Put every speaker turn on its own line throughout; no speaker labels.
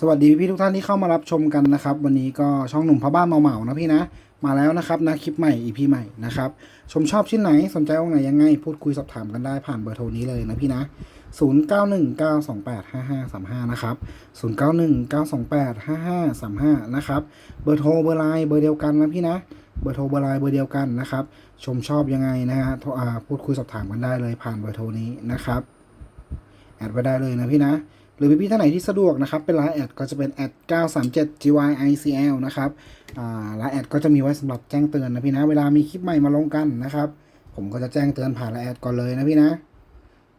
สวัสดีพี่ทุกท่านที่เข้ามารับชมกันนะครับ วันนี้ก็ช่องหนุ่มพ่อบ้านเหมานะพี่นะ มาแล้วนะครับนะคลิปใหม่ EP ใหม่นะครับ ชมชอบชิ้นไหนสนใจองค์ไหนยังไง พูดคุยสอบถามกันได้ผ่านเบอร์โทรนี้เลยนะพี่นะ 0919285535 นะครับ 0919285535 นะครับ เบอร์โทรเบอร์ไลน์เบอร์เดียวกันนะพี่นะเบอร์โทรเบอร์ไลน์เบอร์เดียวกันนะครับ ชมชอบยังไงนะฮะพูดคุยสอบถามกันได้เลยผ่านเบอร์โทรนี้นะครับแอดไว้ได้เลยนะพี่นะ หรือพี่ๆท่านไหนที่สะดวกนะครับ เป็นไลน์แอดก็จะเป็นแอด937 gyicl นะครับไลน์แอดก็จะมีไว้สำหรับแจ้งเตือนนะพี่นะ เวลามีคลิปใหม่มาลงกันนะครับ ผมก็จะแจ้งเตือนผ่านไลน์แอดก่อนเลยนะพี่นะ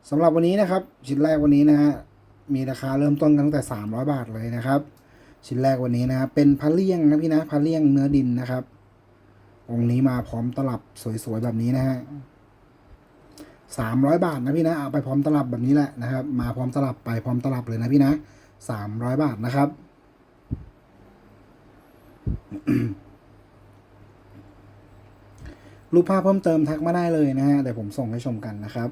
สำหรับวันนี้นะครับ ชิ้นแรกวันนี้นะฮะมีราคาเริ่มต้นกันตั้งแต่ 300 บาทเลยนะครับ ชิ้นแรกวันนี้นะครับเป็นพระเลี่ยงนะพี่นะพระเลี่ยงเนื้อดินนะครับองค์นี้มาพร้อมตลับสวยๆแบบนี้นะฮะ สามร้อยบาทนะพี่นะเอาไปพร้อมตลับแบบนี้แหละนะครับ มาพร้อมตลับไปพร้อมตลับเลยนะพี่นะสามร้อยบาทนะครับ รูปภาพเพิ่มเติมทักมาได้เลยนะฮะเดี๋ยวผมส่งให้ชมกันนะครับ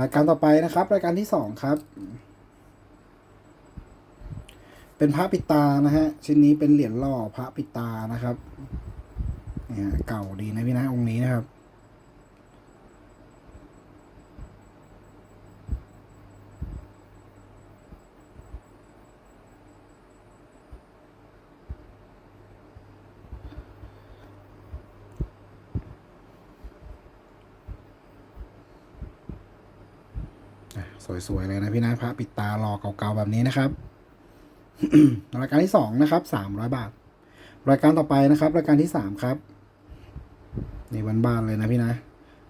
รายการต่อไปนะครับ รายการที่สองครับ เป็นพระปิตานะฮะชิ้นนี้เป็นเหรียญล่อพระปิตานะครับเนี่ยเก่าดีนะพี่นะองค์นี้นะครับ สวยๆเลยนะพี่นะพระปิดตาหล่อเก่าๆแบบนี้นะครับ รายการที่สองนะครับสามร้อยบาท รายการต่อไปนะครับ รายการที่สามครับนี่บ้านๆเลยนะพี่นะ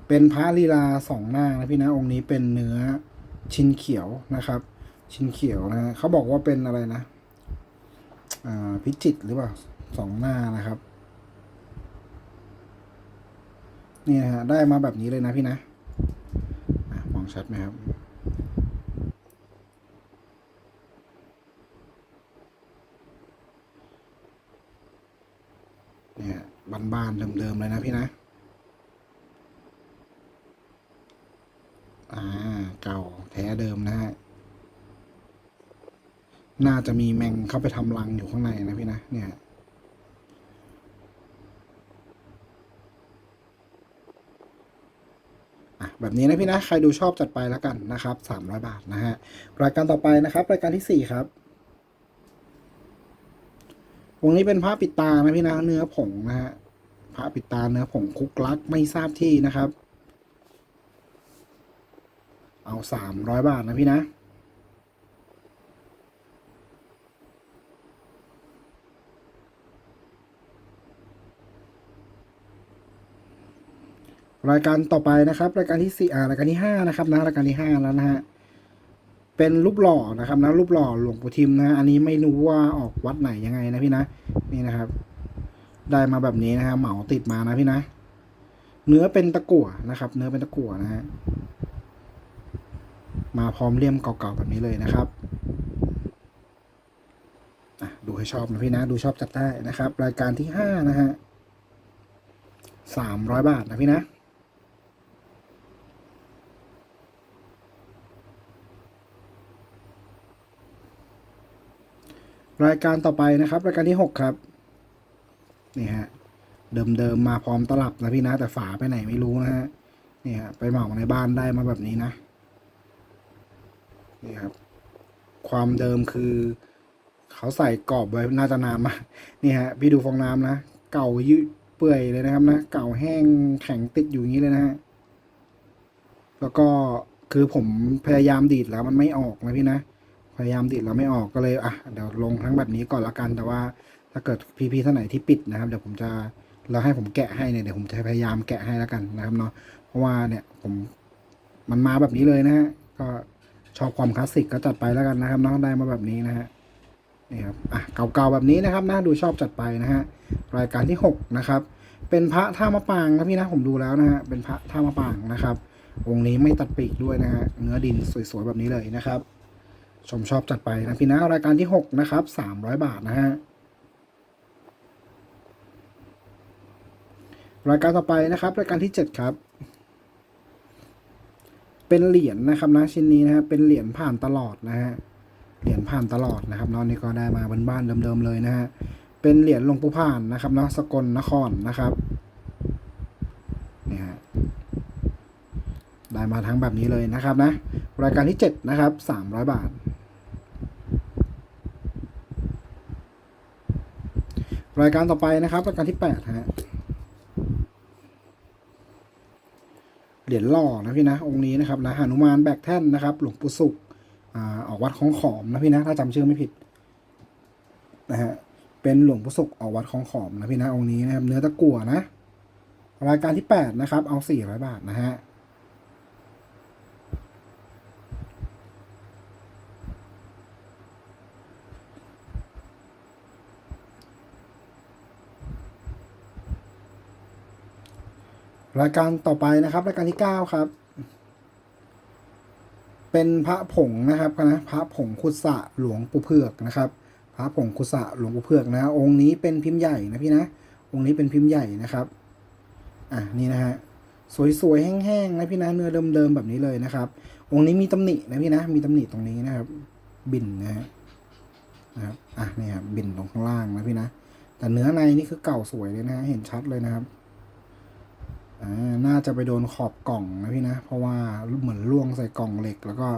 เป็นพระลีลาสองหน้านะพี่นะ องค์นี้เป็นเนื้อชิ้นเขียวนะครับ ชิ้นเขียวนะเขาบอกว่าเป็นอะไรนะอ่าพิจิตหรือเปล่าสองหน้านะครับ นี่นะฮะได้มาแบบนี้เลยนะพี่นะมองชัดไหมครับ เนี่ยบ้านๆเดิมๆเลยนะพี่นะ อ่า เก่าแท้เดิมนะฮะ น่าจะมีแมงเข้าไปทำรังอยู่ข้างในนะพี่นะ เนี่ยแบบนี้นะพี่นะ ใครดูชอบจัดไปแล้วกันนะครับสามร้อยบาทนะฮะ รายการต่อไปนะครับ รายการที่สี่ครับ วงนี้เป็นพระปิดตานะพี่นะเนื้อผงนะฮะพระปิดตาเนื้อผงคุกลักไม่ทราบที่นะครับ เอาสามร้อยบาทนะพี่นะรายการต่อไปนะครับ รายการที่สี่อ่ารายการที่ห้านะครับนะรายการที่ห้าแล้วนะฮะ เป็นรูปหล่อนะครับนะรูปหล่อหลวงปู่ทิมนะ อันนี้ไม่รู้ว่าออกวัดไหนยังไงนะพี่นะนี่นะครับ ได้มาแบบนี้นะฮะเหมาติดมานะพี่นะ เนื้อเป็นตะกั่วนะครับ เนื้อเป็นตะกั่วนะฮะมาพร้อมเลี่ยมเก่าๆแบบนี้เลยนะครับดูให้ชอบนะพี่นะ ดูชอบจัดได้นะครับ รายการที่ห้านะฮะสามร้อยบาทนะพี่นะ รายการต่อไปนะครับ รายการที่หกครับ นี่ฮะ เดิมๆมาพร้อมตลับนะพี่นะ แต่ฝาไปไหนไม่รู้นะฮะ นี่ฮะ ไปเหมาในบ้านได้มาแบบนี้นะ นี่ครับ ความเดิมคือ เขาใส่กรอบไว้น่าจะนานมานี่ฮะ พี่ดูฟองน้ำนะ เก่ายืดเปื่อยเลยนะครับนะ เก่าแห้งแข็งติดอยู่อย่างนี้เลยนะฮะ แล้วก็คือผมพยายามดีดแล้วมันไม่ออกนะพี่นะ พยายามดิดแล้วไม่ออกก็เลยอะเดี๋ยวลงทั้งแบบนี้ก่อนละกัน แต่ว่าถ้าเกิดพี่ๆท่านไหนที่ปิดนะครับเดี๋ยวผมจะเราให้ผมแกะให้เนี่ยเดี๋ยวผมจะพยายามแกะให้แล้วกันนะครับเนาะเพราะว่าเนี่ยผมมันมาแบบนี้เลยนะฮะก็ชอบความคลาสสิกก็จัดไปแล้วกันนะครับเนาะได้มาแบบนี้นะฮะนี่ครับอะเก่าๆแบบนี้นะครับนะดูชอบจัดไปนะฮะรายการที่หกนะครับ เป็นพระท่ามะปางนะพี่นะผมดูแล้วนะฮะเป็นพระท่ามะปางนะครับองค์นี้ไม่ตัดปีกด้วยนะฮะเนื้อดินสวยๆแบบนี้เลยนะครับ ชมชอบจัดไปนะพี่นะรายการที่หกนะครับสามร้อยบาทนะฮะรายการต่อไปนะครับ รายการที่เจ็ดครับ เป็นเหรียญนะครับนะชิ้นนี้นะครับเป็นเหรียญผ่านตลอดนะฮะเหรียญผ่านตลอดนะครับเนาะนี่ก็ได้มาบ้านๆเดิมๆเลยนะฮะเป็นเหรียญหลวงปู่ผ่านนะครับเนาะสกลนครนะครับนี่ฮะ ได้มาทั้งแบบนี้เลยนะครับนะ รายการที่เจ็ดนะครับสามร้อยบาท รายการต่อไปนะครับ รายการที่แปดฮะเหรียญหล่อนะพี่นะ องค์นี้นะครับนะหนุมานแบกแท่นนะครับ หลวงปู่สุขอ่าออกวัดของขอมนะพี่นะถ้าจำชื่อไม่ผิดนะฮะเป็นหลวงปู่สุขออกวัดของขอมนะพี่นะองค์นี้นะครับเนื้อตะกั่วนะ รายการที่แปดนะครับ เอาสี่ร้อยบาทนะฮะ รายการต่อไปนะครับ รายการที่เก้าครับ เป็นพระผงนะครับนะพระผงคุสะหลวงปู่เผือกนะครับ พระผงคุสะหลวงปู่เผือกนะ องค์นี้เป็นพิมพ์ใหญ่นะพี่นะ องค์นี้เป็นพิมพ์ใหญ่นะครับ อะนี่นะฮะสวยๆแห้งๆนะพี่นะเนื้อเดิมๆแบบนี้เลยนะครับ องค์นี้มีตำหนินะพี่นะ มีตำหนิตรงนี้นะครับ บินนะฮะนะครับอะนี่ครับบินตรงข้างล่างนะพี่นะ แต่เนื้อในนี่คือเก่าสวยเลยนะเห็นชัดเลยนะครับ น่าจะไปโดนขอบกล่องนะพี่นะ เพราะว่าเหมือนล่วงใส่กล่องเหล็ก แล้วก็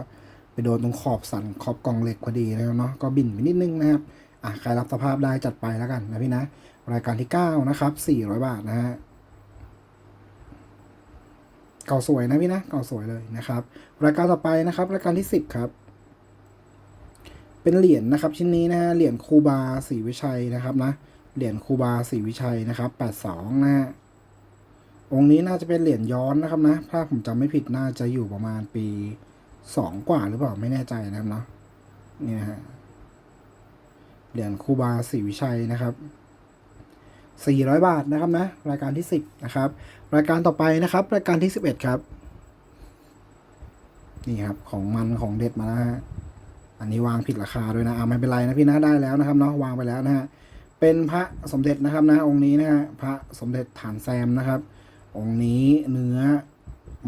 ไปโดนตรงขอบสันขอบกล่องเหล็กพอดีนะครับเนาะก็บินไปนิดนึงนะครับอะใครรับสภาพได้จัดไปแล้วกันนะพี่นะ รายการที่ 9 นะครับ 400 บาทนะฮะเก่าสวยนะพี่นะเก่าสวยเลยนะครับ รายการต่อไปนะครับ รายการที่ 10 ครับ เป็นเหรียญนะครับ ชิ้นนี้นะฮะเหรียญคูบาศรีวิชัยนะครับนะเหรียญคูบาศรีวิชัยนะครับ82นะฮะ องค์นี้น่าจะเป็นเหรียญย้อนนะครับนะ ถ้าผมจำไม่ผิดน่าจะอยู่ประมาณปีสองกว่าหรือเปล่าไม่แน่ใจนะครับเนาะนี่นะฮะเหรียญคูบาศรีวิชัยนะครับสี่ร้อยบาทนะครับนะ รายการที่สิบนะครับ รายการต่อไปนะครับ รายการที่สิบเอ็ดครับ นี่ครับ ของมันของเด็ดมาแล้วฮะอันนี้วางผิดราคาด้วยนะอ่าไม่เป็นไรนะพี่นะได้แล้วนะครับเนาะวางไปแล้วนะฮะเป็นพระสมเด็จนะครับนะองค์นี้นะฮะพระสมเด็จฐานแซมนะครับ องนี้เนื้อ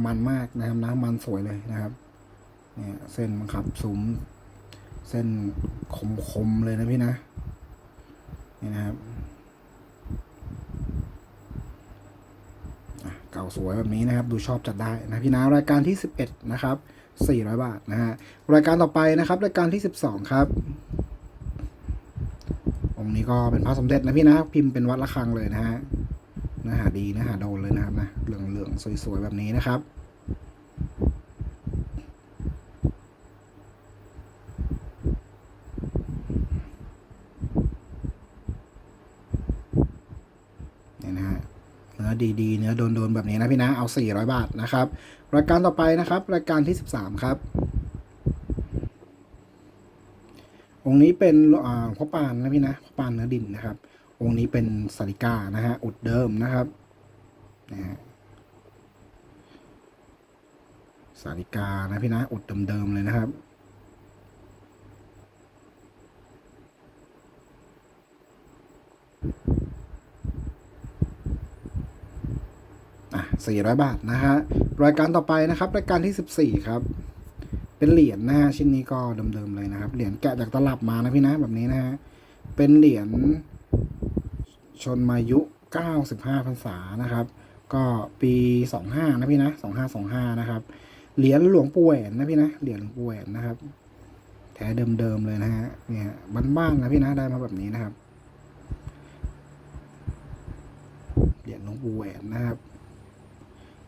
มันมากนะครับนะมันสวยเลยนะครับเนี่ยเส้นมันขับสูมเส้นคมๆเลยนะพี่นะนี่นะครับเก่าสวยแบบนี้นะครับ ดูชอบจัดได้นะพี่นะรายการที่ 11 นะครับ 400 บาทนะฮะรายการต่อไปนะครับ รายการที่ 12 ครับองค์นี้ก็เป็นพระสมเด็จนะพี่นะพิมพ์เป็นวัดระฆังเลยนะฮะ เนื้อหาดีเนื้อหาโดนเลยนะครับนะเหลืองๆสวยๆแบบนี้นะครับเนี่ยนะฮะเนื้อดีๆเนื้อโดนๆแบบนี้นะพี่นะ เอา 400 บาทนะครับ รายการต่อไปนะครับ รายการที่ 13 ครับ องค์นี้เป็นอ่าพ่อปานนะพี่นะพ่อปานเนื้อดินนะครับ องค์นี้เป็นสาริกานะฮะ อุดเดิมนะครับนะฮะสาริกานะพี่นะ อุดเดิมๆเลยนะครับอะ400 บาทนะฮะ รายการต่อไปนะครับ รายการที่ 14 ครับ เป็นเหรียญนะฮะ ชิ้นนี้ก็เดิมๆเลยนะครับ เหรียญแกะจากตลับมานะพี่นะแบบนี้นะฮะ เป็นเหรียญ ชนมายุ 95พรรษานะครับ ก็ปี 25 นะพี่นะ 2525 นะครับ เหรียญหลวงปู่แหวนนะพี่นะ เหรียญหลวงปู่แหวนนะครับ แท้เดิมๆเลยนะฮะ เนี่ยบ้านๆนะพี่นะ ได้มาแบบนี้นะครับ เหรียญหลวงปู่แหวนนะครับ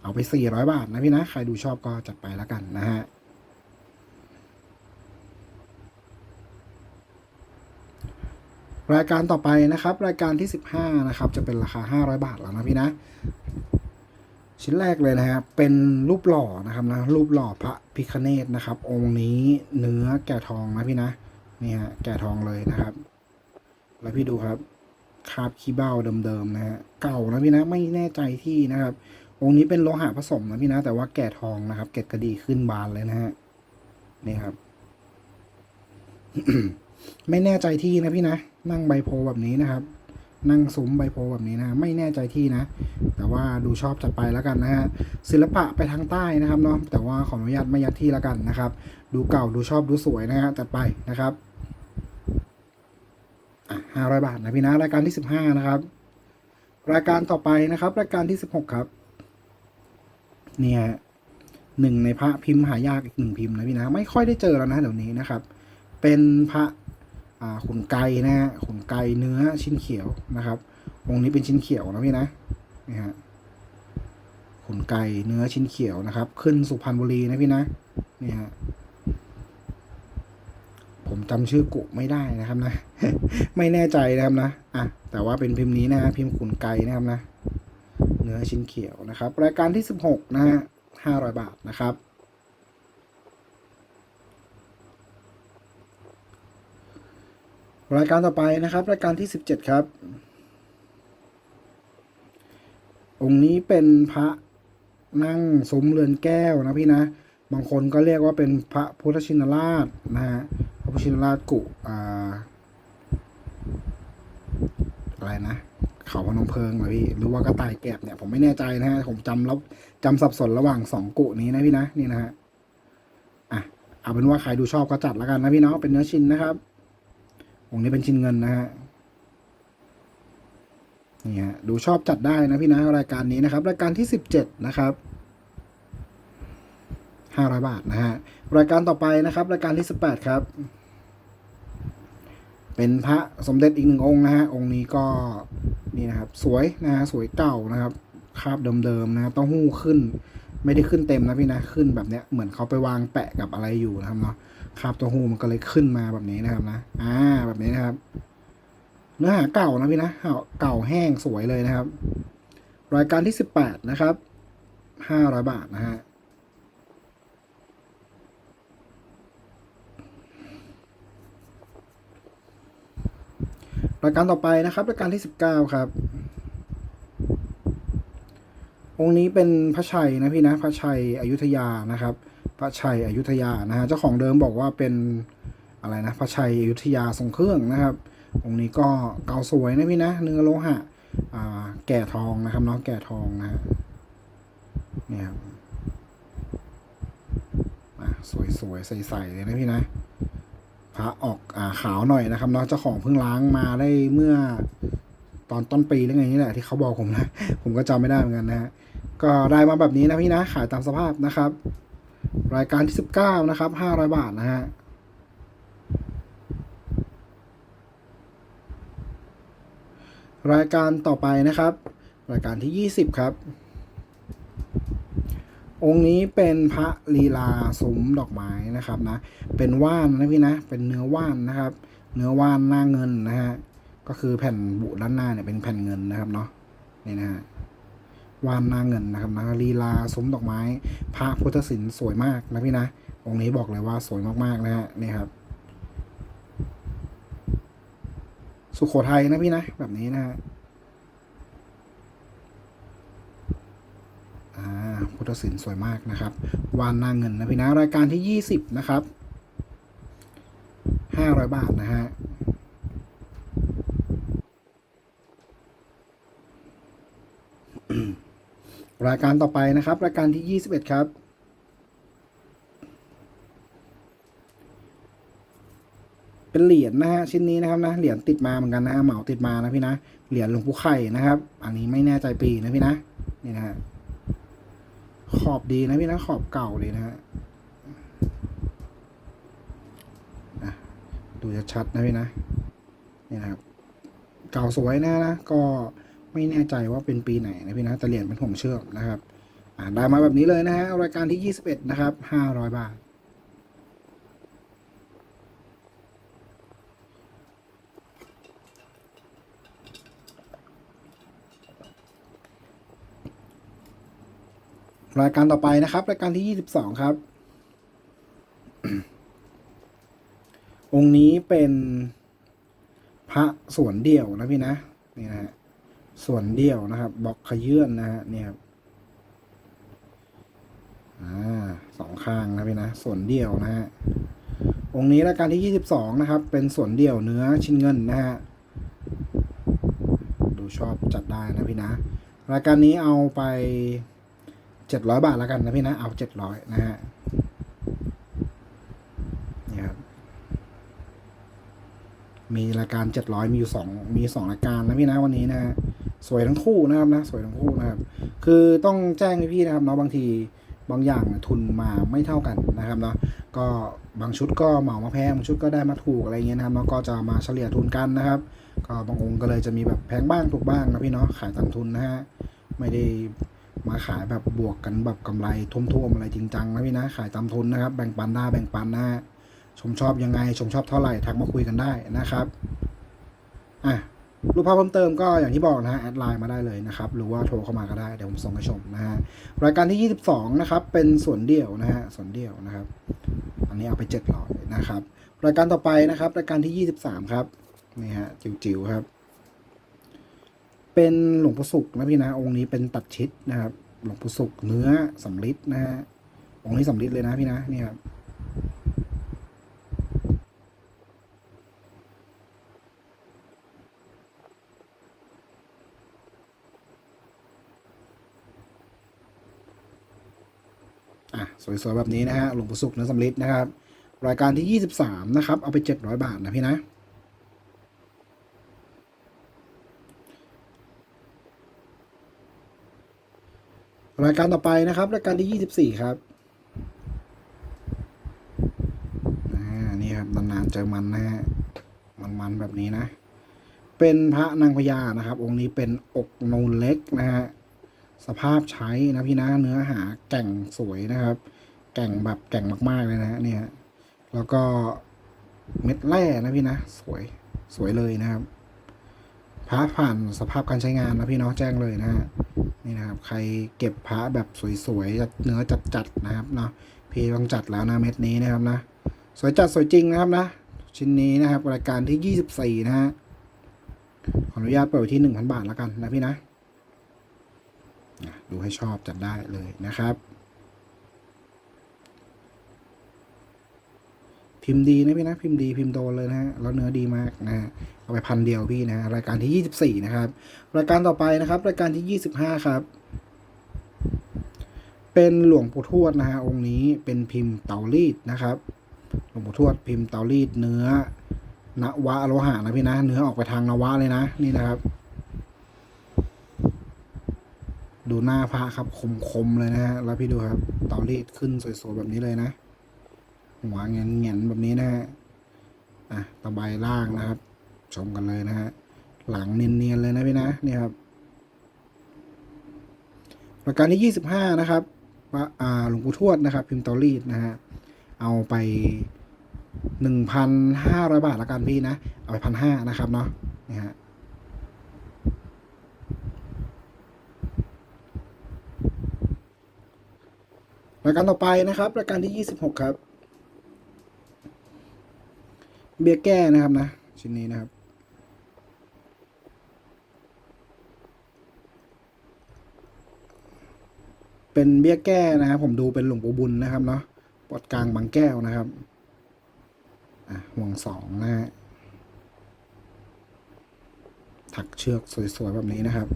เอาไป 400 บาทนะพี่นะ ใครดูชอบก็จัดไปแล้วกันนะฮะ รายการต่อไปนะครับ รายการที่ 15 นะครับ จะเป็นราคา 500 บาทแล้วนะพี่นะ ชิ้นแรกเลยนะครับ เป็นรูปหล่อนะครับนะรูปหล่อพระพิคเนตนะครับ องค์นี้เนื้อแก่ทองนะพี่นะนี่ฮะแก่ทองเลยนะครับ แล้วพี่ดูครับคาบขี้เบ้าเดิมๆนะฮะเก่านะพี่นะไม่แน่ใจที่นะครับ องค์นี้เป็นโลหะผสมนะพี่นะแต่ว่าแก่ทองนะครับ เกล็ดกระดีขึ้นบานเลยนะฮะนี่ครับ ไม่แน่ใจที่นะพี่นะ นั่งใบโพแบบนี้นะครับ นั่งซุ้มใบโพแบบนี้นะ ไม่แน่ใจที่นะ แต่ว่าดูชอบจัดไปแล้วกันนะฮะศิลปะไปทางใต้นะครับเนาะแต่ว่าขออนุญาตไม่ยัดที่แล้วกันนะครับ ดูเก่าดูชอบดูสวยนะฮะจัดไปนะครับอะห้าร้อยบาทนะพี่นะรายการที่สิบห้านะครับ รายการต่อไปนะครับ รายการที่สิบหกครับ เนี่ยหนึ่งในพระพิมพ์หายากอีกหนึ่งพิมพ์นะพี่นะ ไม่ค่อยได้เจอแล้วนะเดี๋ยวนี้นะครับ เป็นพระ ขุนไก่นะฮะขุนไก่เนื้อชิ้นเขียวนะครับองค์นี้เป็นชิ้นเขียวนะพี่นะนี่ฮะขุนไก่เนื้อชิ้นเขียวนะครับ ขึ้นสุพรรณบุรีนะพี่นะนี่ฮะผมจำชื่อกุไม่ได้นะครับนะ ไม่แน่ใจนะครับนะอะแต่ว่าเป็นพิมพ์นี้นะฮะพิมพ์ขุนไกนะครับนะ เนื้อชิ้นเขียวนะครับ รายการที่สิบหกนะฮะห้าร้อยบาทนะครับ รายการต่อไปนะครับ รายการที่สิบเจ็ดครับ องค์นี้เป็นพระนั่งซุ้มเรือนแก้วนะพี่นะ บางคนก็เรียกว่าเป็นพระพุทธชินราชนะฮะพระพุทธชินราชกุอ่าอะไรนะเขาพนมเพลิงเหรอพี่หรือว่ากระต่ายแกบเนี่ยผมไม่แน่ใจนะฮะผมจำแล้วจำสับสนระหว่างสองกุนี้นะพี่นะนี่นะฮะอะเอาเป็นว่าใครดูชอบก็จัดแล้วกันนะพี่เนาะเป็นเนื้อชิ้นนะครับ องค์นี้เป็นชิ้นเงินนะฮะนี่ฮะดูชอบจัดได้นะพี่นะรายการนี้นะครับ รายการที่สิบเจ็ดนะครับห้าร้อยบาทนะฮะรายการต่อไปนะครับ รายการที่สิบแปดครับ เป็นพระสมเด็จอีกหนึ่งองค์นะฮะองค์นี้ก็นี่นะครับ สวยนะฮะสวยเก่านะครับคาบเดิมๆนะต้องหู้ขึ้น ไม่ได้ขึ้นเต็มนะพี่นะขึ้นแบบเนี้ยเหมือนเขาไปวางแปะกับอะไรอยู่นะครับเนาะ คราบต้าหู้มันก็เลยขึ้นมาแบบนี้นะครับนะ อ่า แบบนี้นะครับ เนื้อหาเก่านะพี่นะเก่าแห้งสวยเลยนะครับ รายการที่สิบแปดนะครับห้าร้อยบาทนะฮะรายการต่อไปนะครับรายการที่สิบเก้าครับ องค์นี้เป็นพระชัยนะพี่นะพระชัยอยุธยานะครับ พระชัยอยุธยานะฮะเจ้าของเดิมบอกว่าเป็นอะไรนะพระชัยอยุธยาทรงเครื่องนะครับ องค์นี้ก็เก่าสวยนะพี่นะ เนื้อโลหะอ่าแก่ทองนะครับเนาะแก่ทองนะฮะเนี่ยครับอะสวยๆใสๆเลยนะพี่นะพระออกอ่าขาวหน่อยนะครับเนาะเจ้าของเพิ่งล้างมาได้เมื่อตอนต้นปีหรือไงนี่แหละที่เขาบอกผมนะ ผมก็จำไม่ได้เหมือนกันนะฮะ ก็ได้มาแบบนี้นะพี่นะ ขายตามสภาพนะครับ รายการที่สิบเก้านะครับห้าร้อยบาทนะฮะรายการต่อไปนะครับ รายการที่ยี่สิบครับ องค์นี้เป็นพระลีลาซุ้มดอกไม้นะครับนะ เป็นว่านนะพี่นะ เป็นเนื้อว่านนะครับ เนื้อว่านหน้าเงินนะฮะ ก็คือแผ่นบุด้านหน้าเนี่ยเป็นแผ่นเงินนะครับเนาะ นี่นะฮะ วานนาเงินนะครับนะลีลาซุ้มดอกไม้ พระพุทธศิลป์สวยมากนะพี่นะองค์นี้บอกเลยว่าสวยมากๆนะฮะนี่ครับ สุโขทัยนะพี่นะแบบนี้นะฮะพุทธศิลป์สวยมากนะครับ วานนางเงินนะพี่นะรายการที่ยี่สิบนะครับห้าร้อยบาทนะฮะ รายการต่อไปนะครับ รายการที่ยี่สิบเอ็ดครับ เป็นเหรียญนะฮะชิ้นนี้นะครับนะเหรียญติดมาเหมือนกันนะเหมาติดมานะพี่นะเหรียญหลวงปู่ไข่นะครับ อันนี้ไม่แน่ใจปีนะพี่นะนี่นะฮะขอบดีนะพี่นะขอบเก่าเลยนะฮะดูชัดนะพี่นะนี่นะครับ เก่าสวยนะนะก็ ไม่แน่ใจว่าเป็นปีไหนนะพี่นะแต่เหรียญเป็นผมเชื่อมนะครับอ่าได้มาแบบนี้เลยนะฮะรายการที่ 21 นะครับ 500 บาท รายการต่อไปนะครับ รายการที่ยี่สิบสองครับ องค์นี้เป็นพระสวนเดี่ยวนะพี่นะ นี่นะฮะ ส่วนเดี่ยวนะครับบล็อกขยื่นนะฮะเนี่ยครับอ่าสองข้างนะพี่นะส่วนเดี่ยวนะฮะองค์นี้ราการที่ยี่สิบสองนะครับ เป็นส่วนเดี่ยวเนื้อชิ้นเงินนะฮะดูชอบจัดได้นะพี่นะรายการนี้เอาไปเจ็ดร้อยบาทแล้วกันนะพี่นะเอาเจ็ดร้อยนะฮะนี่ครับมีรายการเจ็ดร้อยมีอยู่สองมีสองรายการนะพี่นะวันนี้นะฮะ สวยทั้งคู่นะครับนะสวยทั้งคู่นะครับ คือต้องแจ้งให้พี่นะครับเนาะบางทีบางอย่างทุนมาไม่เท่ากันนะครับเนาะก็บางชุดก็เหมามาแพงบางชุดก็ได้มาถูกอะไรเงี้ยนะครับเนาะก็จะมาเฉลี่ยทุนกันนะครับ ก็บางองค์ก็เลยจะมีแบบแพงบ้างถูกบ้างนะพี่เนาะขายตามทุนนะฮะไม่ได้มาขายแบบบวกกันแบบกำไรทุ่มๆอะไรจริงจังนะพี่นะขายตามทุนนะครับ แบ่งปันได้าแบ่งปันนะฮะชมชอบยังไงชมชอบเท่าไหร่ทักมาคุยกันได้นะครับอะ รูปภาพเพิ่มเติมก็อย่างที่บอกนะฮะแอดไลน์มาได้เลยนะครับ หรือว่าโทรเข้ามาก็ได้ เดี๋ยวผมส่งให้ชมนะฮะรายการที่ 22 นะครับ เป็นส่วนเดี่ยวนะฮะส่วนเดี่ยวนะครับ อันนี้เอาไป700นะครับ รายการต่อไปนะครับ รายการที่ 23 ครับนี่ฮะจิ๋วๆครับ เป็นหลวงปู่ศุกร์นะพี่นะ องค์นี้เป็นตัดชิดนะครับ หลวงปู่ศุกร์เนื้อสำริดนะฮะองค์นี้สำริดเลยนะพี่นะนี่ครับ อะสวยๆแบบนี้นะฮะหลวงปู่ศุกร์เนื้อสำริดนะครับ รายการที่ 23 นะครับ เอาไป 700 บาทนะพี่นะรายการต่อไปนะครับ รายการที่ 24 ครับอ่านี่ครับนานๆเจอมันนะฮะมันๆแบบนี้นะ เป็นพระนางพญานะครับ องค์นี้เป็นอกนูนเล็กนะฮะ สภาพใช้นะพี่นะเนื้อหาแก่งสวยนะครับ แก่งแบบแก่งมากๆเลยนะเนี่ยแล้วก็เม็ดแร่นะพี่นะสวยสวยเลยนะครับพระผ่านสภาพการใช้งานนะพี่เนาะแจ้งเลยนะฮะนี่นะครับ ใครเก็บพระแบบสวยๆเนื้อจัดๆนะครับเนาะพี่ต้องจัดแล้วนะเม็ดนี้นะครับนะสวยจัดสวยจริงนะครับนะชิ้นนี้นะครับรายการที่ยี่สิบสี่นะฮะขออนุญาตเปิดที่หนึ่งพันบาทแล้วกันนะพี่นะ ดูให้ชอบจัดได้เลยนะครับ พิมพ์ดีนะพี่นะพิมพ์ดีพิมพ์โดนเลยนะฮะแล้วเนื้อดีมากนะฮะเอาไปพันเดียวพี่นะฮะรายการที่ยี่สิบสี่นะครับ รายการต่อไปนะครับ รายการที่ยี่สิบห้าครับ เป็นหลวงปู่ทวดนะฮะองค์นี้เป็นพิมพ์เตารีดนะครับหลวงปู่ทวดพิมพ์เตารีดเนื้อนวะโลหะนะพี่นะ เนื้อออกไปทางนวะเลยนะนี่นะครับ ดูหน้าพระครับคมๆเลยนะฮะแล้วพี่ดูครับเตารีดขึ้นสวยๆแบบนี้เลยนะ หัวเงียนๆแบบนี้นะฮะอะตะไบล่างนะครับ ชมกันเลยนะฮะหลังเนียนๆเลยนะพี่นะนี่ครับรายการที่ยี่สิบห้านะครับว่าอ่าหลวงปู่ทวดนะครับ พิมพ์เตารีดนะฮะเอาไปหนึ่งพันห้าร้อยบาทละกันพี่นะ เอาไปพันห้านะครับเนาะนี่ฮะ รายการต่อไปนะครับ รายการที่ 26 ครับ เบียแก้นะครับนะ ชิ้นนี้นะครับ เป็นเบี้ยแก้นะครับ ผมดูเป็นหลวงปู่บุญนะครับเนาะปอดกลางบางแก้วนะครับอะห่วงสองนะฮะถักเชือกสวยๆแบบนี้นะครับ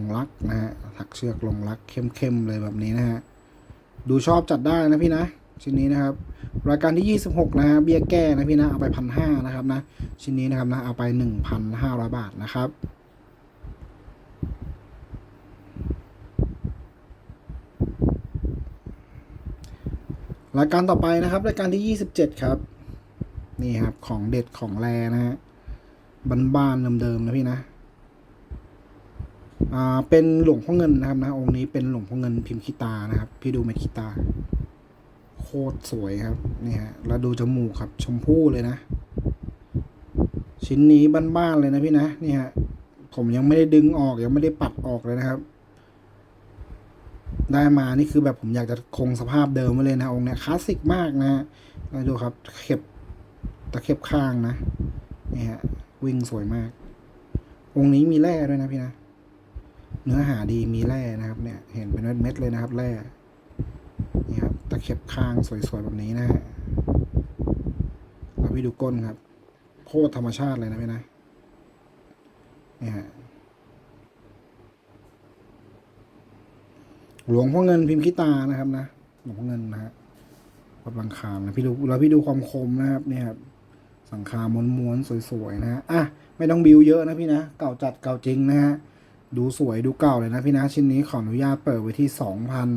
งรักนะฮะถักเชือกลงรักเข้มๆเลยแบบนี้นะฮะดูชอบจัดได้นะพี่นะชิ้นนี้นะครับรายการที่ 26 นะฮะเบี้ยแก้นะพี่นะเอาไปพันห้านะครับนะชิ้นนี้นะครับนะเอาไป 1,500 บาทนะครับรายการต่อไปนะครับรายการที่ 27 ครับ นี่ครับของเด็ดของแรนะฮะบ้านๆเดิมๆนะพี่นะ อ่าเป็นหลวงพ่อเงินนะครับนะองค์นี้เป็นหลวงพ่อเงินพิมพ์ขีตานะครับ พี่ดูเม็ดขีตา โคตรสวยครับนี่ฮะแล้วดูจมูกครับ ชมพู่เลยนะ ชิ้นนี้บ้านๆเลยนะพี่นะนี่ฮะผมยังไม่ได้ดึงออกยังไม่ได้ปัดออกเลยนะครับ ได้มานี่คือแบบผมอยากจะคงสภาพเดิมไว้เลยนะองค์เนี้ยคลาสสิกมากนะฮะแล้วดูครับเข็บตะเข็บข้างนะนี่ฮะวิ่งสวยมาก องค์นี้มีแร่ด้วยนะพี่นะ เนื้อหาดีมีแร่นะครับเนี่ยเห็นเป็นเม็ดๆเลยนะครับ แร่นี่ครับตะเข็บข้างสวยๆแบบนี้นะฮะแล้วพี่ดูก้นครับโคตรธรรมชาติเลยนะพี่นะเนี่ยฮะหลวงพ่อเงินพิมพ์คิตานะครับนะหลวงพ่อเงินนะฮะวัดบางคามนะพี่ดูแล้วพี่ดูความคมนะครับเนี่ยครับสังคาม้วนๆสวยๆนะฮะอะไม่ต้องบิวเยอะนะพี่นะ เก่าจัดเก่าจริงนะฮะ ดูสวยดูเก่าเลยนะพี่นะ ชิ้นนี้ขออนุญาตเปิดไว้ที่สองพัน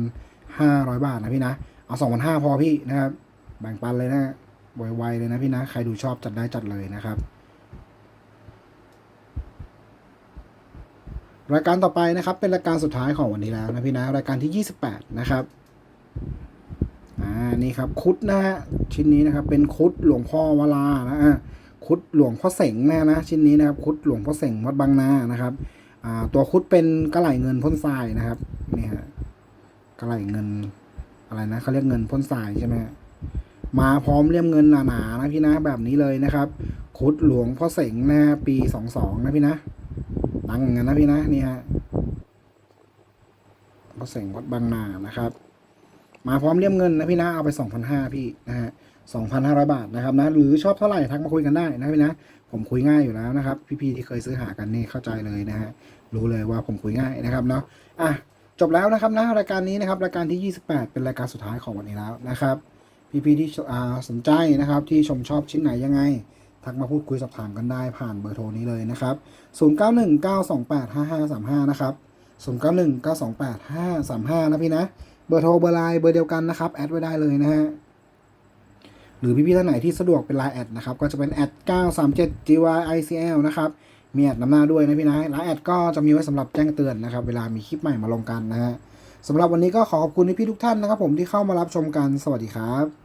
ห้าร้อยบาทนะพี่นะ เอาสองพันห้าพอพี่นะครับ แบ่งปันเลยนะไวๆเลยนะพี่นะ ใครดูชอบจัดได้จัดเลยนะครับ รายการต่อไปนะครับ เป็นรายการสุดท้ายของวันนี้แล้วนะพี่นะ รายการที่ 28 นะครับอ่านี่ครับคุดนะฮะชิ้นนี้นะครับ เป็นคุดหลวงพ่อวลานะคุดหลวงพ่อเสงนะนะชิ้นนี้นะครับคุดหลวงพ่อเสงวัดบางนานะครับ ตัวคุดเป็นกระไหลเงินพ่นทรายนะครับนี่ฮะกระไหลเงินอะไรนะเขาเรียกเงินพ่นทรายใช่ไหมมาพร้อมเลี่ยมเงินหนาๆนะพี่นะแบบนี้เลยนะครับ คุดหลวงพ่อเสงนะปีสองสองนะพี่นะตั้งกันนะพี่นะนี่ฮะพ่อเสงวัดบางนานะครับ มาพร้อมเลี่ยมเงินนะพี่นะเอาไปสองพันห้าพี่นะฮะสองพันห้าร้อยบาทนะครับนะหรือชอบเท่าไหร่ทักมาคุยกันได้นะพี่นะ ผมคุยง่ายอยู่แล้วนะครับ พี่ๆที่เคยซื้อหากันนี่เข้าใจเลยนะฮะรู้เลยว่าผมคุยง่ายนะครับเนาะอะจบแล้วนะครับนะรายการนี้นะครับรายการที่ 28 เป็นรายการสุดท้ายของวันนี้แล้วนะครับพี่ๆที่สนใจนะครับ ที่ชมชอบชิ้นไหนยังไงทักมาพูดคุยสอบถามกันได้ผ่านเบอร์โทรนี้เลยนะครับ 0919285535 นะครับ 0919285535 นะพี่นะ เบอร์โทรเบอร์ไลน์เบอร์เดียวกันนะครับ แอดไว้ได้เลยนะฮะ รือพี่ๆท่านไหนที่สะดวกเป็นไลน์แอดนะครับ ก็จะเป็นแอด937 gyicl นะครับ มีแอดนำหน้าด้วยนะพี่นะไลน์แอดก็จะมีไว้สำหรับแจ้งเตือนนะครับ เวลามีคลิปใหม่มาลงกันนะฮะสำหรับวันนี้ก็ขอขอบคุณพี่ทุกท่านนะครับ ผมที่เข้ามารับชมกัน สวัสดีครับ